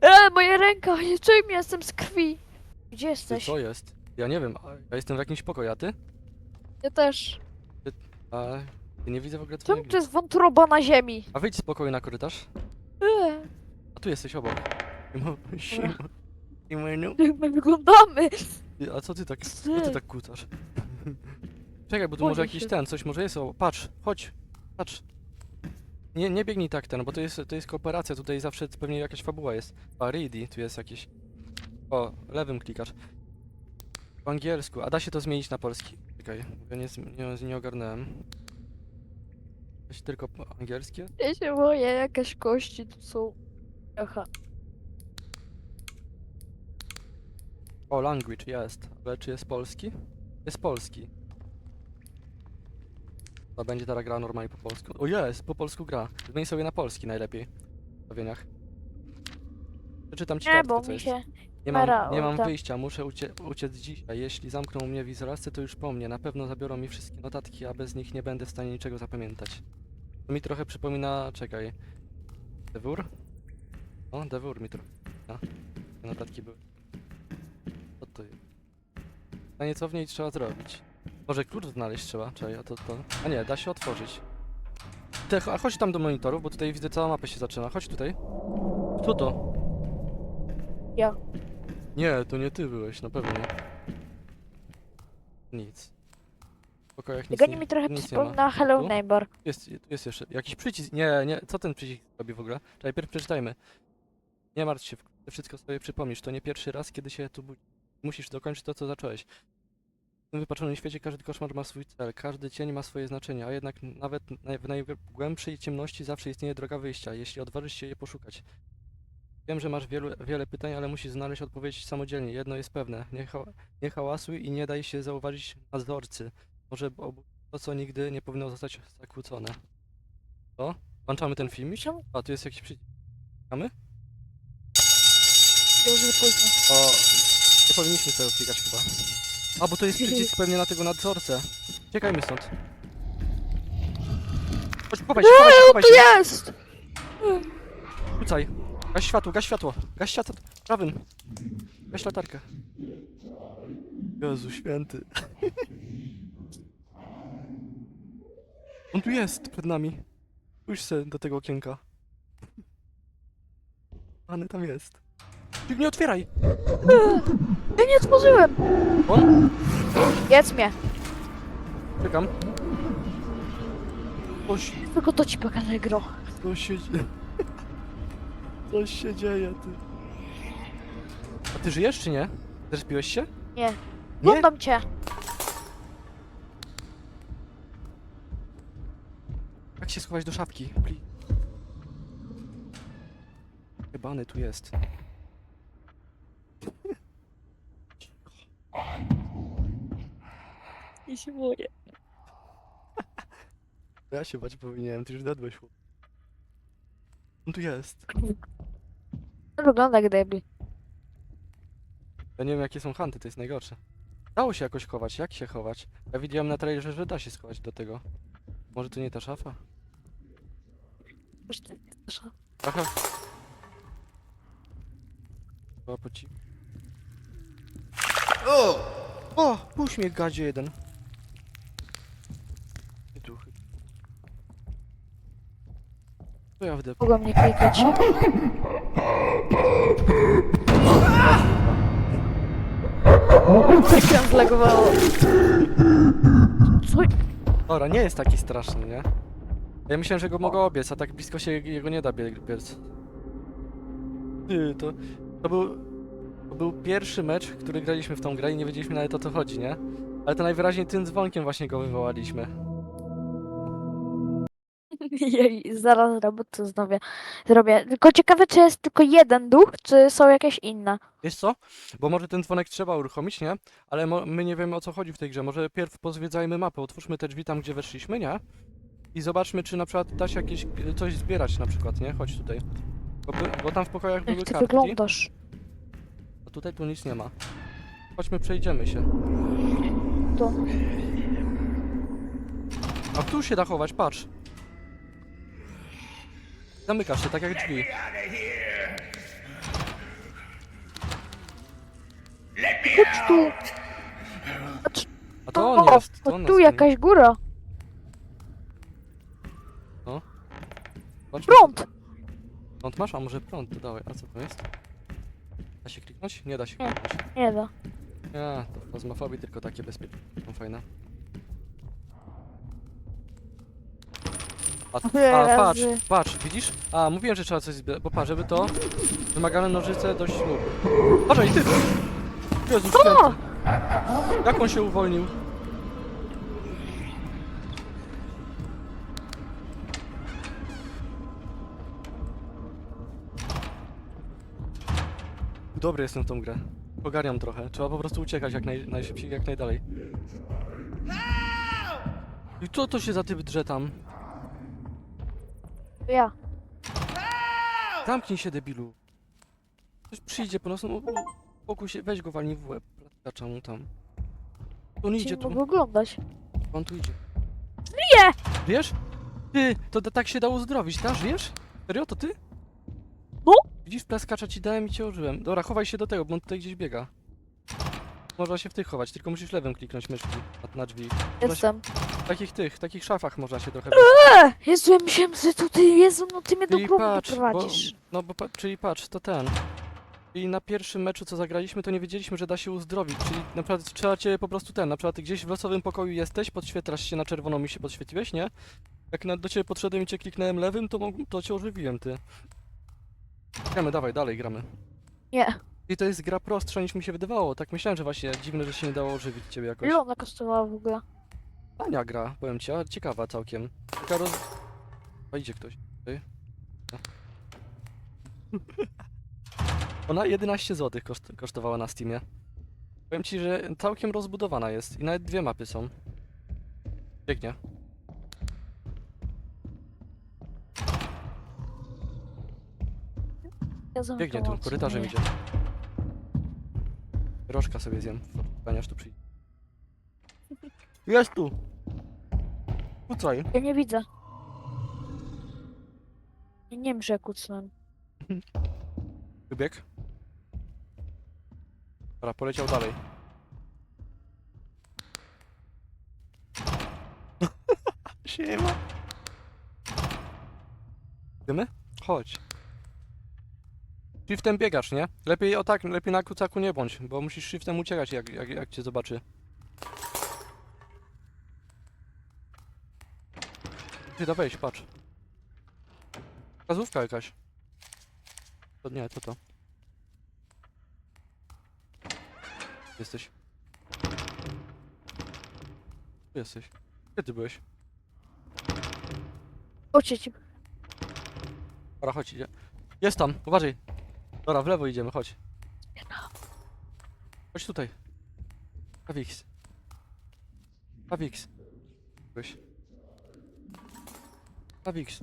E, moja ręka! Nie czuj mnie, jestem z krwi! Gdzie Ty, jesteś? co jest? Ja nie wiem, a ja jestem w jakimś pokoju, a ty? Ja też. A ja nie widzę w ogóle Czemu twojego. to jest wątroba na ziemi? A wyjdź z pokoju na korytarz. E, A tu jesteś obok. Siema, siema. Siemanu. jak my wyglądamy! Ty, A co ty tak, Ty. co ty tak kutasz? Czekaj, bo tu Boję może jakiś się. ten, coś może jest, o, patrz, chodź, patrz. Nie, nie biegnij tak ten, bo to jest, to jest kooperacja, tutaj zawsze pewnie jakaś fabuła jest. Ready, tu jest jakiś. O, lewym klikasz. Po angielsku, a da się to zmienić na polski? Czekaj, ja nie, z- nie, nie ogarnąłem. Tylko po angielskie? Ja się boję, jakaś kości tu są. Aha. O, language jest, ale czy jest polski? Jest polski. To będzie teraz gra normalnie po polsku. O jest, po polsku gra. Zmień sobie na polski najlepiej. W ustawieniach. Przeczytam ci Nie, kartkę, bo co mi jest. się... Nie mam, nie mam tak. wyjścia, muszę ucie uciec dzisiaj. Jeśli zamkną mnie w izolacji, to już po mnie. Na pewno zabiorą mi wszystkie notatki, a bez nich nie będę w stanie niczego zapamiętać. To mi trochę przypomina... czekaj... Dewór? O, Dewór mi trochę... Te notatki były. Co to jest? A nie, co w niej trzeba zrobić? Może klucz znaleźć trzeba, czekaj, a to to... A nie, da się otworzyć. Te, a chodź tam do monitorów, bo tutaj widzę cała mapa się zaczyna. Chodź tutaj. Co to? Ja. Nie, to nie ty byłeś, na pewno nie. Nic. W pokojach nic Bieganie nie, mi trochę nic nie ma. przypomina Hello Tu? Neighbor. Jest, jest jeszcze jakiś przycisk. Nie, nie, co ten przycisk robi w ogóle? Czekaj, pierw przeczytajmy. Nie martw się, wkrótce wszystko sobie przypomnisz. To nie pierwszy raz, kiedy się tu budzi. Musisz dokończyć to, co zacząłeś. W tym wypaczonym świecie każdy koszmar ma swój cel, każdy cień ma swoje znaczenie, a jednak nawet w najgłębszej ciemności zawsze istnieje droga wyjścia, jeśli odważysz się je poszukać. Wiem, że masz wielu, wiele pytań, ale musisz znaleźć odpowiedź samodzielnie. Jedno jest pewne. Nie, hała, nie hałasuj i nie daj się zauważyć nadzorcy. Może to, co nigdy nie powinno zostać zakłócone. Co? Włączamy ten filmik? Czemu? A, tu jest jakiś przycisk. Mamy? Późno. O, nie powinniśmy sobie klikać chyba. A, bo to jest przycisk pewnie na tego nadzorcę. Czekajmy stąd. Chodź, chowaj się, chowaj się, chowaj Tu się. jest! Rzucaj. Gaś światło, gaś światło. Gaś światło. Prawym. Gaś latarkę. Jezu święty. On tu jest, przed nami. Pójdź se do tego okienka. Pany tam jest. Nie otwieraj! Ja nie otworzyłem! On? Jedz mnie! Czekam. Coś, Tylko to ci pokażę gro. coś się dzieje. Coś się dzieje, ty. A ty żyjesz czy nie? Też piłeś się? Nie. Nie? Oglądam cię. Jak się schować do szafki? Pli. Chybany tu jest. Się boję. Ja się bać powinienem, ty już dadłeś. chłop. On tu jest. Wygląda jak debil. Ja nie wiem jakie są hanty, to jest najgorsze. Dało się jakoś chować, jak się chować? Ja widziałem na trailerze, że da się schować do tego. Może to nie ta szafa? Aha. Chyba po ci... O! O! Puść mnie gadzie jeden. I tu chyba. To ja wdepnę. Mogą mnie klikać. Jak się zlagowało. Co? Dobra, nie jest taki straszny, nie? Ja myślałem, że go mogę obiec, a tak blisko się jego nie da bieg- biec. Ty, to... To był... To był pierwszy mecz, który graliśmy w tą grę i nie wiedzieliśmy nawet o co chodzi, nie? Ale to najwyraźniej tym dzwonkiem właśnie go wywołaliśmy. Jej, zaraz robotę zrobię. zrobię. Tylko ciekawe, czy jest tylko jeden duch, czy są jakieś inne. Wiesz co? Bo może ten dzwonek trzeba uruchomić, nie? Ale mo- my nie wiemy o co chodzi w tej grze. Może pierw pozwiedzajmy mapę, otwórzmy te drzwi tam, gdzie weszliśmy, nie? I zobaczmy, czy na przykład da się jakieś coś zbierać na przykład, nie? Chodź tutaj. Bo, by- bo tam w pokojach były Jak ty kartki, wyglądasz? a tutaj tu nic nie ma. Chodźmy, przejdziemy się. To. A tu się da chować, patrz. Zamykasz się, tak jak drzwi. Chodź tu! A to on jest, to tu jakaś góra. Zobacz, Prąd! prąd masz? A może prąd? To dawaj, a co to jest? Da się kliknąć? Nie da się Nie. kliknąć. Nie da. Ja, to plazmafobii, tylko takie bezpieczne. są Fajne. A, a patrz, patrz, widzisz? A, mówiłem, że trzeba coś zbierać, bo patrz, żeby to wymagane nożyce do ślubu. Patrz, i ty! Jezus O! święty. Jak on się uwolnił? Dobry jestem w tą grę. Ogarniam trochę. Trzeba po prostu uciekać jak naj, najszybciej, jak najdalej. I co to się za typ drze tam? To ja. Zamknij się, debilu. Ktoś przyjdzie po nas, no, pokój się, weź go walnij w łeb. Platacza mu tam. On Ci idzie nie tu, mogę oglądać. on tu idzie. Żyję! Żyjesz? Ty, to da- tak się dało zdrowić, tak? Żyjesz? Serio, to ty? No. Widzisz, plaskacza ci dałem i cię użyłem. Dobra, chowaj się do tego, bo on tutaj gdzieś biega. Można się w tych chować, tylko musisz lewym kliknąć myszki na, na drzwi. Jestem. W takich tych, takich szafach można się trochę... E, Jezu, ja myślałem, że to ty, Jezu, no ty mnie do Czyli grobu patrz, bo, prowadzisz. no bo pa, czyli patrz, to ten. I na pierwszym meczu, co zagraliśmy, to nie wiedzieliśmy, że da się uzdrowić. Czyli naprawdę trzeba cię po prostu ten, na przykład ty gdzieś w losowym pokoju jesteś, podświetlasz się na czerwono, mi się podświetliłeś, nie? Jak na, do ciebie podszedłem i cię kliknąłem lewym, to, mog- to cię ożywiłem, ty. Gramy, dawaj, dalej gramy. Nie. I to jest gra prostsza niż mi się wydawało. Tak myślałem, że właśnie dziwne, że się nie dało ożywić ciebie jakoś. Ile ona kosztowała w ogóle? Tania gra, powiem ci, ale ciekawa całkiem. Taka roz... A idzie ktoś. Tutaj. No. Ona 11 zł koszt kosztowała na Steamie. Powiem ci, że całkiem rozbudowana jest i nawet dwie mapy są. Biegnie. Ja Biegnie tu, korytarzem idzie. Rożka sobie zjem, paniasz tu przyjdzie. Jest tu! Kucaj. Ja nie widzę. Ja nie wiem, że ja kucnąłem. Wybieg. Dobra, poleciał dalej. Siema. Idziemy? Chodź. Shiftem biegasz, nie? Lepiej o tak, lepiej na kucaku nie bądź, bo musisz shiftem uciekać, jak, jak, jak cię zobaczy. Ty da wejść, patrz. Wskazówka jakaś. To nie, to to. Jesteś. Tu jesteś. Gdzie ty byłeś? Chodźcie ci. Dobra, chodź, idzie. Jest tam, uważaj. Dobra, w lewo idziemy, chodź. Chodź tutaj. Pawix. Pawix. Byłeś. Pawix.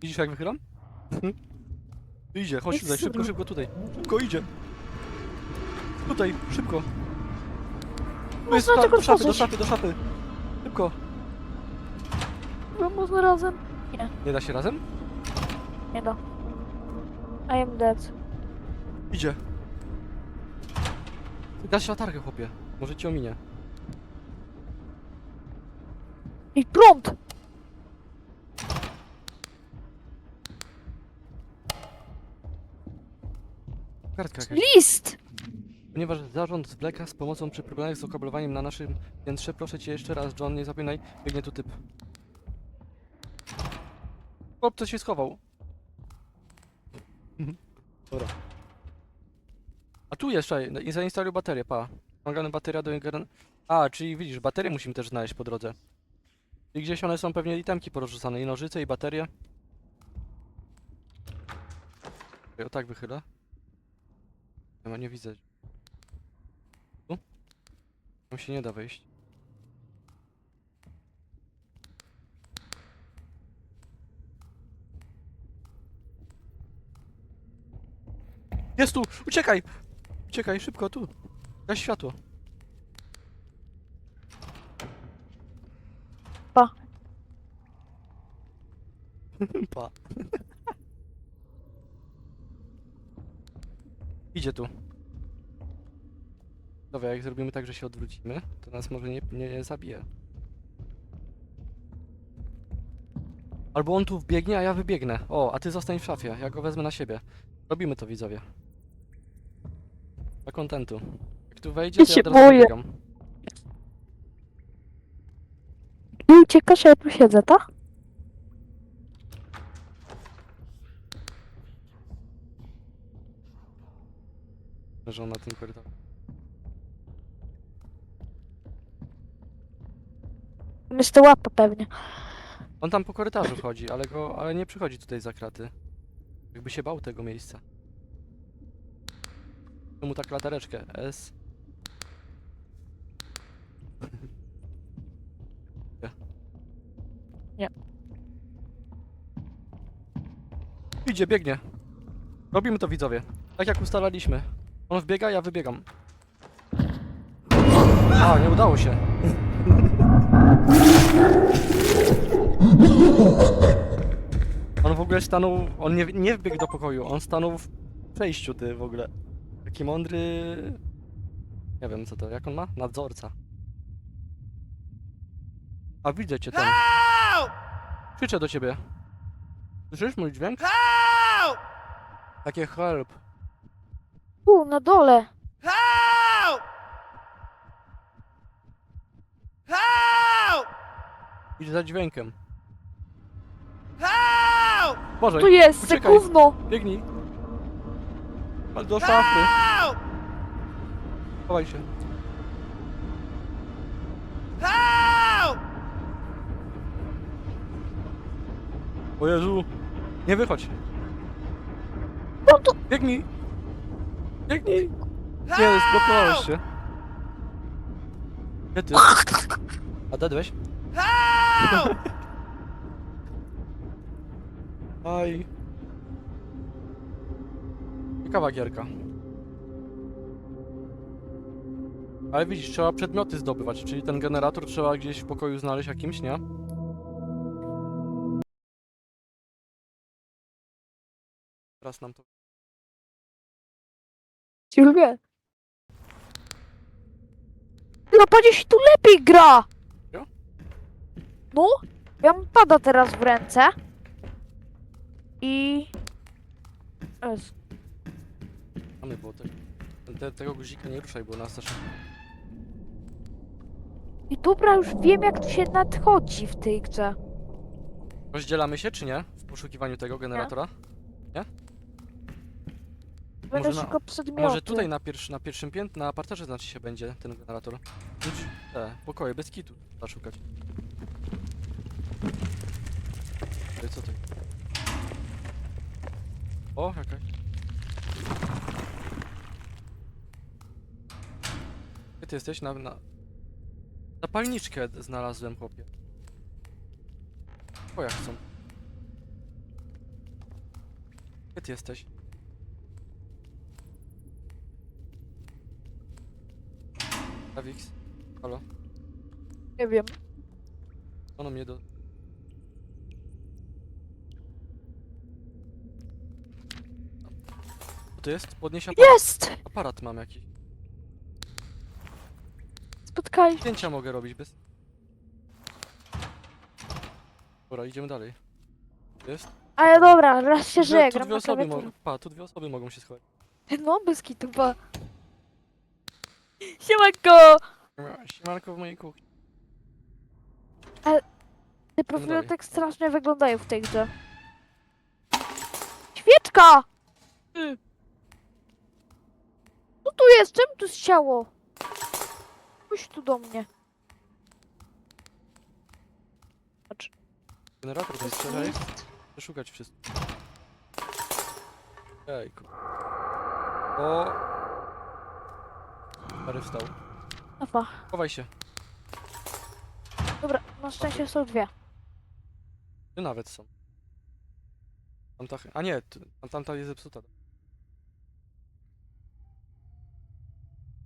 Widzisz jak wychylam? Idzie, chodź tutaj, szybko, szybko tutaj. Szybko idzie. Tutaj, szybko. Tu jest Można ta, do szafy, do szafy, do szafy. Szybko. Chyba można razem? Nie da się razem? Nie da. I am dead. Idzie. Ty Dasz latarkę, chłopie. Może ci ominie. I prąd! Kartka jakaś. List! Ponieważ zarząd zwleka z pomocą przy problemach z okablowaniem na naszym piętrze, proszę cię jeszcze raz, John, nie zapominaj, biegnie tu typ. Chłop, to się schował. Mhm. Dobra. A tu jeszcze, i zainstaluj baterię, pa. Wymagana bateria do ingeren... A, czyli widzisz, baterie musimy też znaleźć po drodze. I gdzieś one są pewnie itemki porozrzucane, i nożyce, i baterie. Okej, O tak wychylę. Nie ma, nie widzę. Tu? Tam się nie da wejść. Jest tu! Uciekaj! Uciekaj, szybko, tu! Gaś światło. Pa. pa. Idzie tu. Dobra, jak zrobimy tak, że się odwrócimy, to nas może nie, nie zabije. Albo on tu wbiegnie, a ja wybiegnę. O, a ty zostań w szafie, ja go wezmę na siebie. Robimy to, widzowie. Dla kontentu. Jak tu wejdzie, Ja to ja się od razu boję. wybiegam. Ty uciekasz, a ja tu siedzę, tak? On na tym korytarzu. Myślę łapa pewnie. On tam po korytarzu chodzi, ale go, ale nie przychodzi tutaj za kraty. Jakby się bał tego miejsca. Mu tak latareczkę. S. Nie. Nie. Idzie, biegnie. Robimy to widzowie. Tak jak ustalaliśmy. On wbiega, ja wybiegam. A, nie udało się. On w ogóle stanął, on nie, nie wbiegł do pokoju, on stanął w przejściu ty w ogóle. Taki mądry... Nie wiem co to, jak on ma? Nadzorca. A widzę cię tam. Krzyczę do ciebie. Słyszysz mój dźwięk? Takie help. Tu, na dole. Idź za dźwiękiem. Boże, Tu jest, te uciekaj. gówno. Biegnij. Chodź do szafy. Chowaj się. O Jezu. Nie wychodź. No to... Biegnij. Biegnij. Nie, zblokowałeś się. Gdzie ty? A dadłeś? Aj. Ciekawa gierka. Ale widzisz, trzeba przedmioty zdobywać, czyli ten generator trzeba gdzieś w pokoju znaleźć jakimś, nie? Teraz nam to... Sylwia. No będzie się tu lepiej gra. Jo? No, ja mam pada teraz w ręce. I... Jest. Mamy, bo te, te, tego guzika nie ruszaj, bo nas też... I dobra, już wiem jak tu się nadchodzi w tej grze. Rozdzielamy się, czy nie? W poszukiwaniu tego generatora? Będę Może na- szukał A przedmiotu. może tutaj na, pierwszy, na pierwszym pięt, na parterze znaczy się będzie ten generator. Idź te pokoje, bez kitu trzeba szukać. Ej, Co ty? O, jakaś. Gdzie ty jesteś? Na, na... Zapalniczkę znalazłem, chłopie. O, jak są. Gdzie ty jesteś? Awix? Halo? Nie wiem. Ono mnie do... Co to jest? Podnieś aparat. Jest! Aparat mam jakiś. Spotkaliśmy. Zdjęcia mogę robić bez... Dobra, idziemy dalej. Jest? Ale dobra, raz się żyje, tu gram dwie na osoby. Pa, tu dwie osoby mogą się schować. No, bez kitu, ba. Siemanko! Siemanko w mojej kuchni. Te profile dalej. tak strasznie wyglądają w tej grze. Świeczka! Y. Co tu jest? Czym tu jest ciało? Chodź tu do mnie. Patrz. Generator ten strzela jest? Przeszukać wszystko. Jejku. O. Stary wstał. Afa. Chowaj się. Dobra, na szczęście są dwie. Ty nawet są. Tamta... chy- A nie, t- tam- tamta jest zepsuta.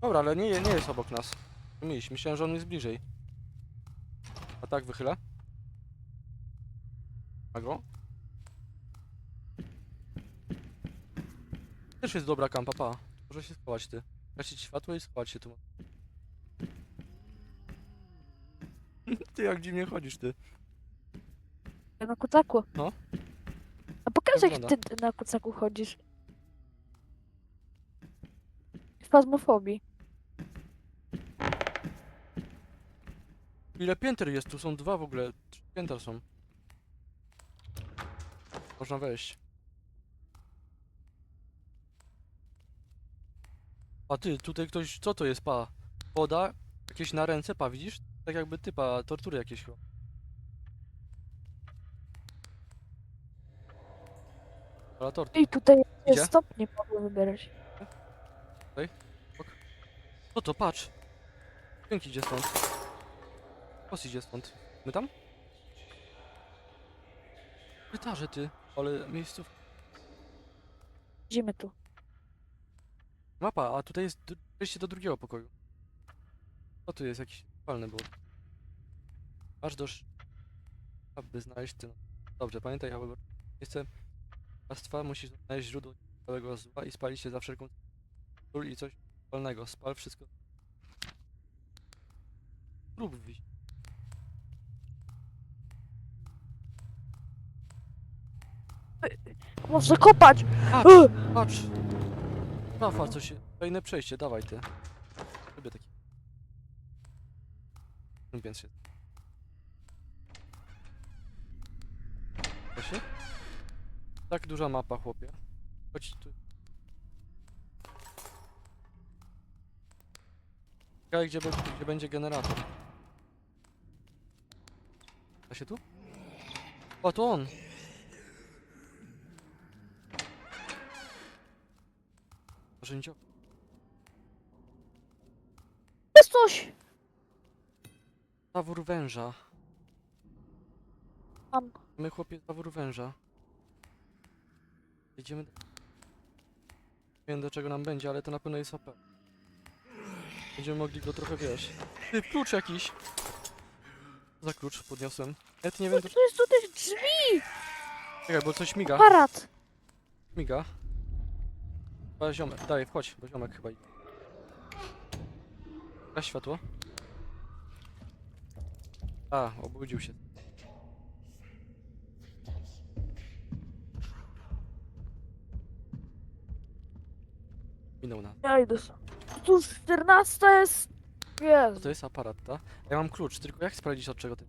Dobra, ale nie, nie jest obok nas. Myśl, myślałem, że on jest bliżej. A tak wychylę? A go? Też jest dobra kampa, pa. Może się schować ty. Gasić światło i schować się tu. Ty jak dziwnie chodzisz, ty. Na kucaku. No. A pokaż jak ty na kucaku chodzisz. W Spazmofobii. Ile pięter jest? Tu są dwa w ogóle. Trzy są. Można wejść. A ty, tutaj ktoś, co to jest, pa? Woda? Jakieś na ręce, pa, widzisz? Tak jakby typa, tortury jakieś chyba. Ale tort. I tutaj Idzie? stopnie mogę wybierać. Co to, patrz! Dźwięk idzie stąd. Kos idzie stąd. My tam? Pytarze ty, ale miejsców. Idziemy tu. Mapa, a tutaj jest d- przejście do drugiego pokoju. Co tu jest jakiś palny było? Aż do sz- aby znaleźć ten. Dobrze, pamiętaj, aby miejsce pastwa musisz znaleźć źródło całego zła i spalić się za wszelką sól i coś palnego. Spal wszystko. Rób wyjść. Można kopać! Patrz, patrz! Rafa, co się... Fajne przejście, dawaj ty. Lubię taki. Więc się... Da się? Tak duża mapa, chłopie. Chodź tu. Czekaj, gdzie, gdzie będzie generator. Da się tu? O, to on! Narzędzio. Jest coś! Zawór węża. Mam. My chłopie zawór węża. Idziemy. do- Nie wiem do czego nam będzie, ale to na pewno jest OP. Będziemy mogli go trochę wiesz. Ty, klucz jakiś! Co Za klucz podniosłem. Nawet nie wiem do Tu jest tutaj drzwi! Czekaj, bo coś miga. Aparat! Miga. Chyba ziomek. Daj, wchodź, bo ziomek chyba idzie. Gaś światło. A, obudził się. Minął nas. Ja idę. Tu już 14 jest... Co Jest. to jest aparat, ta? Ja mam klucz, tylko jak sprawdzić od czego ty...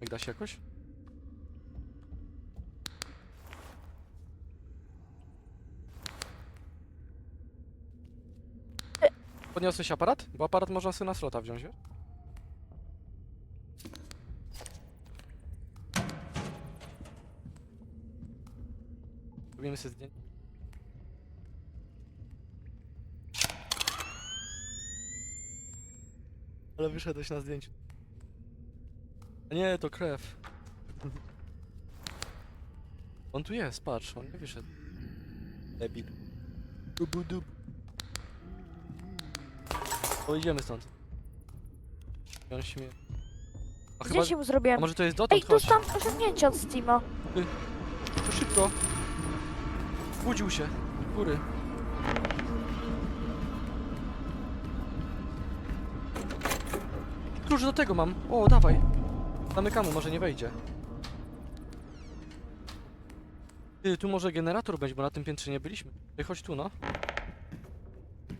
Jak da się jakoś? Podniosłeś aparat? Bo aparat można sobie na slota wziąć, wiesz? Robimy sobie zdjęcie. Ale wyszedłeś na zdjęciu. A nie, to krew. On tu jest, patrz, on nie wyszedł. Debil. Dubu dub. To idziemy stąd. I on śmie... A chyba... Zdjęcie mu A zrobiłem. może to jest Ej, dotąd, tu chodź. tam osiągnięcie od Steama. To szybko. Budził się. Góry. Klucz do tego mam. O, dawaj. Zamykamy, może nie wejdzie. Ty, tu może generator będzie, bo na tym piętrze nie byliśmy. Ej, chodź tu, no.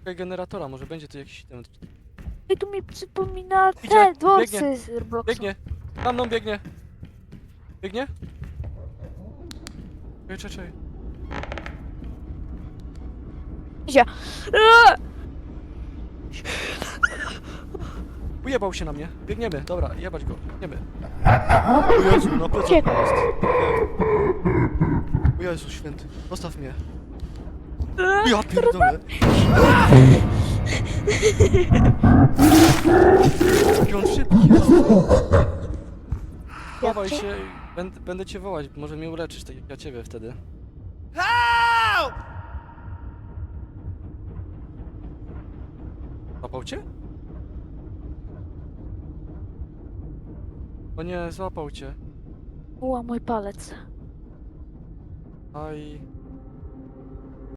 Szukaj generatora, może będzie tu jakiś ten... Ej, tu mi przypomina Idzie, te dworcy biegnie, z Robloxa. Biegnie. Za mną biegnie. Biegnie? Czekaj, czekaj, czekaj. Eee! Ujebał się na mnie. Biegniemy, dobra, jebać go. Biegniemy. O Jezu, na plecach Uciekł. jest. O Jezu święty, zostaw mnie. Ja pierdolę. Jaki on szybki jest. Chowaj się i będę, będę cię wołać, może mnie uleczysz, tak jak ja ciebie wtedy. Złapał cię? O nie, złapał cię. Uła, mój palec. Aj.